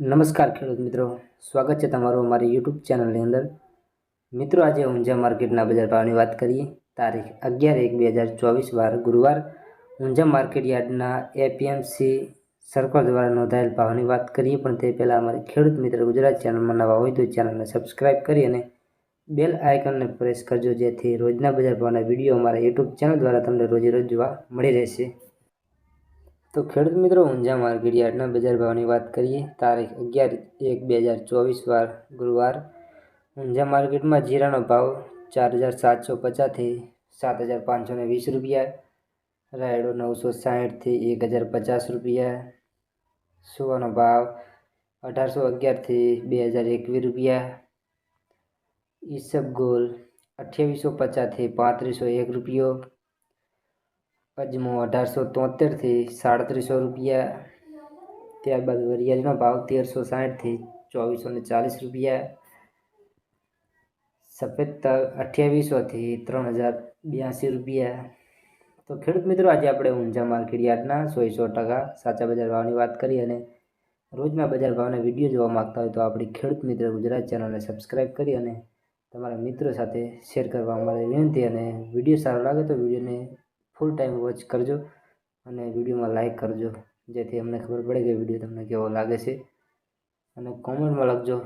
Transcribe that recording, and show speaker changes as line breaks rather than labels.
નમસ્કાર ખેડૂત મિત્રો. સ્વાગત છે તમારું અમારી યુટ્યુબ ચેનલની અંદર. મિત્રો, આજે ઊંઝા માર્કેટના બજાર ભાવની વાત કરીએ. તારીખ અગિયાર એક બે હજાર ચોવીસ વાર ગુરુવાર. ઊંઝા માર્કેટ યાર્ડના એપીએમસી સરકાર દ્વારા નોંધાયેલ ભાવની વાત કરીએ. પણ તે પહેલાં અમારી ખેડૂત મિત્ર ગુજરાત ચેનલમાં નવા હોય તો ચેનલને સબસ્ક્રાઈબ કરી અને બેલ આઇકનને પ્રેસ કરજો. જેથી રોજના બજાર ભાવના વીડિયો અમારા યુટ્યુબ ચેનલ દ્વારા તમને રોજે રોજ જોવા મળી રહેશે. તો ખેડૂત મિત્રો ઊંઝા માર્કેટ યાર્ડના બજાર ભાવની વાત કરીએ, તારીખ અગિયાર એક બે હજાર ચોવીસ વાર ગુરુવાર. ઊંઝા માર્કેટમાં જીરાનો ભાવ ચાર હજાર સાતસો પચાસથી સાત હજાર પાંચસો ને વીસ રૂપિયા, રાયડો નવસો સાહીઠથી એક હજાર પચાસ રૂપિયા, સુવાનો ભાવ અઢારસો અગિયારથી બે હજાર એકવીસ રૂપિયા ઈસબગોલ અઠ્યાવીસો પચાસથી પાંત્રીસો એક રૂપિયો અજમો અઢારસો તોતેરથી સાડત્રીસો રૂપિયા. ત્યારબાદ વરિયાળીનો ભાવ તેરસો સાઠથી ચોવીસો ને ચાલીસ રૂપિયા. સફેદ તલ અઠ્યાવીસોથી ત્રણ હજાર બ્યાસી રૂપિયા. તો ખેડૂત મિત્રો, આજે આપણે ઊંઝા માર્કેટ યાર્ડના સો સો ટકા સાચા બજાર ભાવની વાત કરી અને રોજના બજાર ભાવના વીડિયો જોવા માગતા હોય તો આપણી ખેડૂત મિત્ર ગુજરાત ચેનલને સબસ્ક્રાઈબ કરી અને તમારા મિત્રો સાથે શેર કરવા અમારે વિનંતી અને વીડિયો સારો લાગે તો વિડીયોને ફૂલ ટાઈમ વોચ કરજો અને વિડીયોમાં લાઇક કરજો. જેથી અમને ખબર પડે કે વીડિયો તમને કેવો લાગે છે. અને કોમેન્ટમાં લખજો.